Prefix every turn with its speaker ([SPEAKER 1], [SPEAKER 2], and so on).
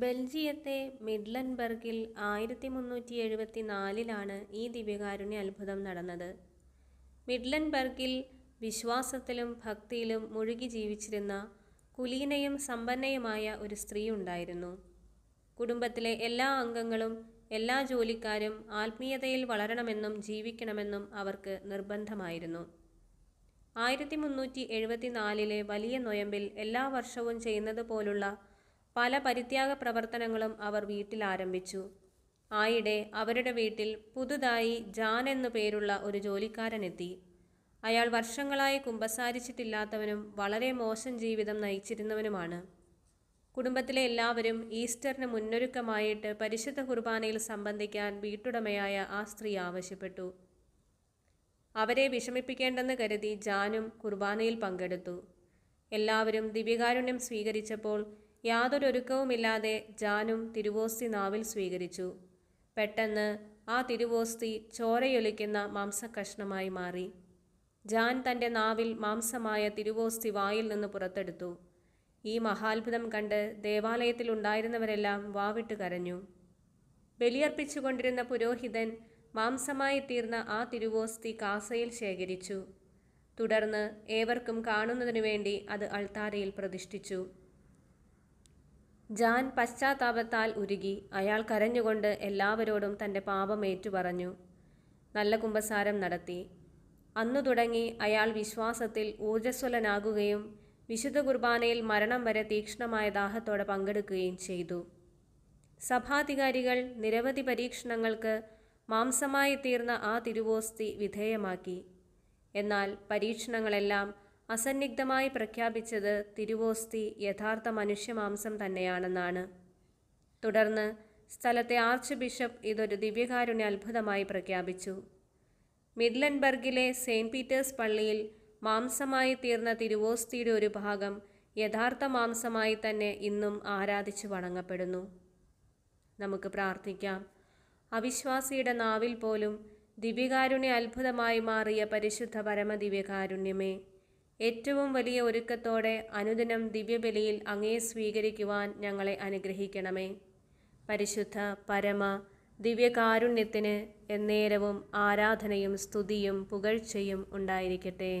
[SPEAKER 1] ബെൽജിയത്തെ മിഡ്ലൻബർഗിൽ ആയിരത്തി മുന്നൂറ്റി എഴുപത്തി നാലിലാണ് ഈ ദിവ്യകാരുണ്യ അത്ഭുതം നടന്നത്. മിഡ്ലൻബർഗിൽ വിശ്വാസത്തിലും ഭക്തിയിലും മുഴുകി ജീവിച്ചിരുന്ന കുലീനയും സമ്പന്നയുമായ ഒരു സ്ത്രീ ഉണ്ടായിരുന്നു. കുടുംബത്തിലെ എല്ലാ അംഗങ്ങളും എല്ലാ ജോലിക്കാരും ആത്മീയതയിൽ വളരണമെന്നും ജീവിക്കണമെന്നും അവർക്ക് നിർബന്ധമായിരുന്നു. ആയിരത്തി മുന്നൂറ്റി എഴുപത്തിനാലിലെ വലിയ നൊയമ്പിൽ എല്ലാ വർഷവും ചെയ്യുന്നത് പോലുള്ള പല പരിത്യാഗ പ്രവർത്തനങ്ങളും അവർ വീട്ടിൽ ആരംഭിച്ചു. ആയിടെ അവരുടെ വീട്ടിൽ പുതുതായി ജാൻ എന്നു പേരുള്ള ഒരു ജോലിക്കാരനെത്തി. അയാൾ വർഷങ്ങളായി കുമ്പസാരിച്ചിട്ടില്ലാത്തവനും വളരെ മോശം ജീവിതം നയിച്ചിരുന്നവനുമാണ്. കുടുംബത്തിലെ എല്ലാവരും ഈസ്റ്ററിന് മുന്നൊരുക്കമായിട്ട് പരിശുദ്ധ കുർബാനയിൽ സംബന്ധിക്കാൻ വീട്ടുടമയായ ആ സ്ത്രീ ആവശ്യപ്പെട്ടു. അവരെ വിഷമിപ്പിക്കേണ്ടെന്ന് കരുതി ജാനും കുർബാനയിൽ പങ്കെടുത്തു. എല്ലാവരും ദിവ്യകാരുണ്യം സ്വീകരിച്ചപ്പോൾ യാതൊരൊരുക്കവുമില്ലാതെ ജാനും തിരുവോസ്തി നാവിൽ സ്വീകരിച്ചു. പെട്ടെന്ന് ആ തിരുവോസ്തി ചോരയൊലിക്കുന്ന മാംസക്കഷ്ണമായി മാറി. ജാൻ തന്റെ നാവിൽ മാംസമായ തിരുവോസ്തി വായിൽ നിന്ന് പുറത്തെടുത്തു. ഈ മഹാത്ഭുതം കണ്ട് ദേവാലയത്തിൽ ഉണ്ടായിരുന്നവരെല്ലാം വാവിട്ട് കരഞ്ഞു. ബലിയർപ്പിച്ചുകൊണ്ടിരുന്ന പുരോഹിതൻ മാംസമായി തീർന്ന ആ തിരുവോസ്തി കാസയിൽ ശേഖരിച്ചു. തുടർന്ന് ഏവർക്കും കാണുന്നതിനു വേണ്ടി അത് അൾത്താരയിൽ പ്രതിഷ്ഠിച്ചു. ജാൻ പശ്ചാത്താപത്താൽ ഉരുകി അയാൾ കരഞ്ഞുകൊണ്ട് എല്ലാവരോടും തന്റെ പാപം ഏറ്റുപറഞ്ഞു. നല്ല കുമ്പസാരം നടത്തി. അന്നു തുടങ്ങി അയാൾ വിശ്വാസത്തിൽ ഊർജസ്വലനാകുകയും വിശുദ്ധ കുർബാനയിൽ മരണം വരെ തീക്ഷ്ണമായ ദാഹത്തോടെ പങ്കെടുക്കുകയും ചെയ്തു. സഭാധികാരികൾ നിരവധി പരീക്ഷണങ്ങൾക്ക് മാംസമായി തീർന്ന ആ തിരുവോസ്തി വിധേയമാക്കി. എന്നാൽ പരീക്ഷണങ്ങളെല്ലാം അസന്നിഗ്ധമായി പ്രഖ്യാപിച്ചത് തിരുവോസ്തി യഥാർത്ഥ മനുഷ്യമാംസം തന്നെയാണെന്നാണ്. തുടർന്ന് സ്ഥലത്തെ ആർച്ച് ബിഷപ്പ് ഇതൊരു ദിവ്യകാരുണ്യ അത്ഭുതമായി പ്രഖ്യാപിച്ചു. മിഡ്ലൻബർഗിലെ സെയിന്റ് പീറ്റേഴ്സ് പള്ളിയിൽ മാംസമായി തീർന്ന തിരുവോസ്തിയുടെ ഒരു ഭാഗം യഥാർത്ഥ മാംസമായി തന്നെ ഇന്നും ആരാധിച്ചു വണങ്ങപ്പെടുന്നു. നമുക്ക് പ്രാർത്ഥിക്കാം. അവിശ്വാസിയുടെ നാവിൽ പോലും ദിവ്യകാരുണ്യ അത്ഭുതമായി മാറിയ പരിശുദ്ധ പരമദിവ്യകാരുണ്യമേ ഏറ്റവും വലിയ ഒരുക്കത്തോടെ അനുദിനം ദിവ്യബലിയിൽ അങ്ങയെ സ്വീകരിക്കുവാൻ ഞങ്ങളെ അനുഗ്രഹിക്കണമേ. പരിശുദ്ധ പരമ ദിവ്യകാരുണ്യത്തിന് എന്നേരവും ആരാധനയും സ്തുതിയും പുകഴ്ചയും ഉണ്ടായിരിക്കട്ടെ.